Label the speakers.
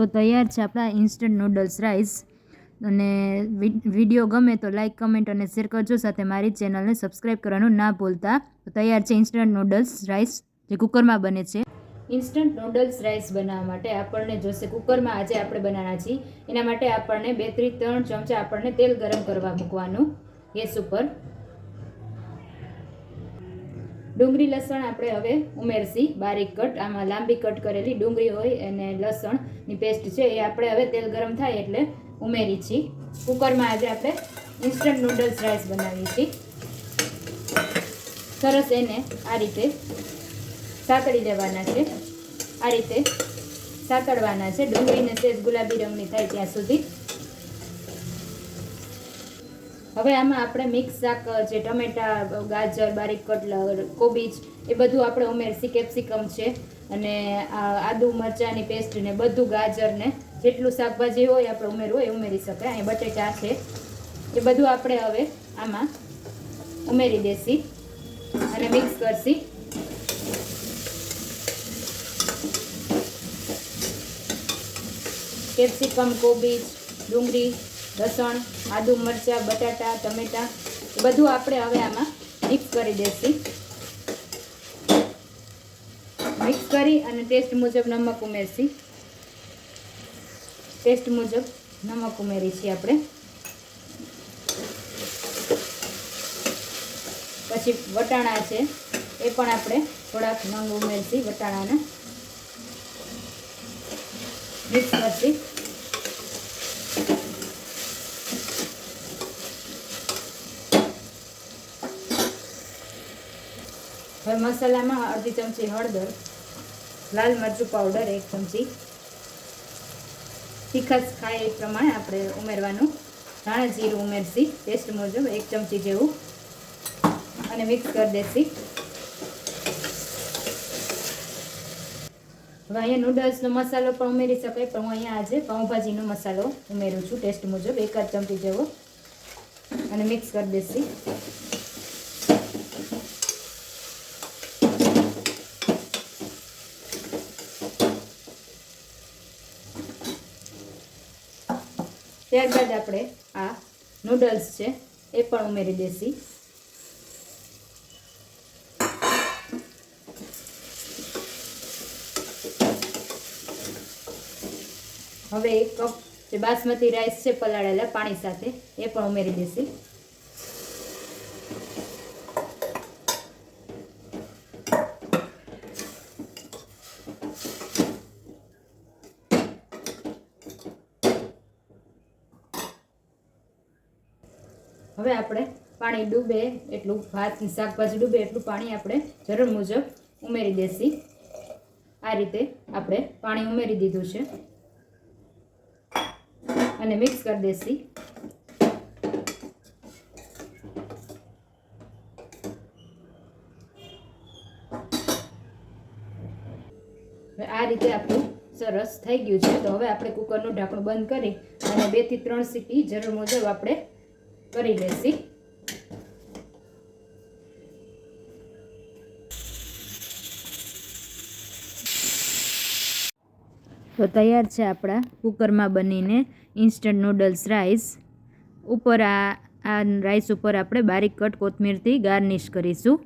Speaker 1: તો તૈયાર છે આપણા ઇન્સ્ટન્ટ નૂડલ્સ રાઈસ અને વીડિયો ગમે તો લાઇક કમેન્ટ અને શેર કરજો. સાથે મારી ચેનલને સબસ્ક્રાઈબ કરવાનું ના ભૂલતા. તો તૈયાર છે ઇન્સ્ટન્ટ નૂડલ્સ રાઈસ જે કુકરમાં બને છે. ઇન્સ્ટન્ટ નૂડલ્સ રાઈસ બનાવવા માટે આપણને જોશે કુકરમાં આજે આપણે બનાવવાના છીએ. એના માટે આપણને બેથી ત્રણ ચમચા આપણને તેલ ગરમ કરવા મૂકવાનું. ગેસ ઉપર. ડુંગળી લસણ આપણે હવે ઉમેરશી, બારીક કટ. આમાં લાંબી કટ કરેલી ડુંગળી હોય અને લસણની પેસ્ટ છે એ આપણે હવે તેલ ગરમ થાય એટલે ઉમેરી છીએ કુકરમાં આજે આપણે ઇન્સ્ટન્ટ નૂડલ્સ રાઈસ બનાવીએ છીએ. સરસ એને આ રીતે સાતળી દેવાના છે. આ રીતે સાતળવાના છે. ડુંગળીને સેજ ગુલાબી રંગની થાય ત્યાં સુધી. હવે આમાં આપણે મિક્સ શાક, જે ટમેટા, ગાજર, બારીક કટલર, કોબીજ, એ બધું આપણે ઉમેરશી, કેપ્સિકમ છે. અને આદુ મરચાંની પેસ્ટ ને બધું ગાજરને જેટલું શાકભાજી હોય આપણે ઉમેરવું એ ઉમેરી શકાય. અહીં બટેટા છે. એ બધું આપણે હવે આમાં ઉમેરી દેશી અને મિક્સ કરશી. કેપ્સિકમ, કોબીજ, ડુંગળી, લસણ આદુ, મરચાં, બટાટા, ટમેટા, બધું આપણે હવે આમાં મિક્સ કરી દઈશું મિક્સ કરી અને ટેસ્ટ મુજબ નમક ઉમેરશી. ટેસ્ટ મુજબ નમક ઉમેરી છીએ આપણે. પછી વટાણા છે, એ પણ આપણે થોડાક નંગ ઉમેરશી વટાણાને. મિક્સ કરશી. હવે મસાલામાં અડધી ચમચી હળદર, લાલ મરચું પાવડર એક ચમચી. તીખસ ખાય એ પ્રમાણે આપણે ઉમેરવાનું. ધાણા જીરું ઉમેરશી ટેસ્ટ મુજબ એક ચમચી જેવું. અને મિક્સ કરી દેશી. હવે અહીંયા નૂડલ્સનો મસાલો પણ ઉમેરી શકાય, પણ હું અહીંયા આજે પાઉંભાજીનો મસાલો ઉમેરું છું ટેસ્ટ મુજબ એકાદ ચમચી જેવો. અને મિક્સ કરી દેશી. ત્યારબાદ આપણે આ નૂડલ્સ છે, એ પણ ઉમેરી દેસી. હવે એક કપ જે બાસમતી રાઈસ છે, પલાળેલા પાણી સાથે, એ પણ ઉમેરી દેશી હવે આપણે પાણી ડૂબે એટલું ભાત શાકભાજી ડૂબે એટલું પાણી આપણે જરૂર મુજબ ઉમેરી દેશી. આ રીતે આપણે પાણી ઉમેરી દીધું છે. અને મિક્સ કરી દેશી. આ રીતે આપણું સરસ થઈ ગયું છે. તો હવે આપણે કુકરનું ઢાંકણું બંધ કરી અને બેથી ત્રણ સીટી જરૂર મુજબ આપણે કરી લેશી. તો તૈયાર છે આપણા કુકરમાં બનીને ઇન્સ્ટન્ટ નૂડલ્સ રાઈસ ઉપર આ આ રાઈસ ઉપર આપણે બારીક કટ કોથમીરથી ગાર્નિશ કરીશું.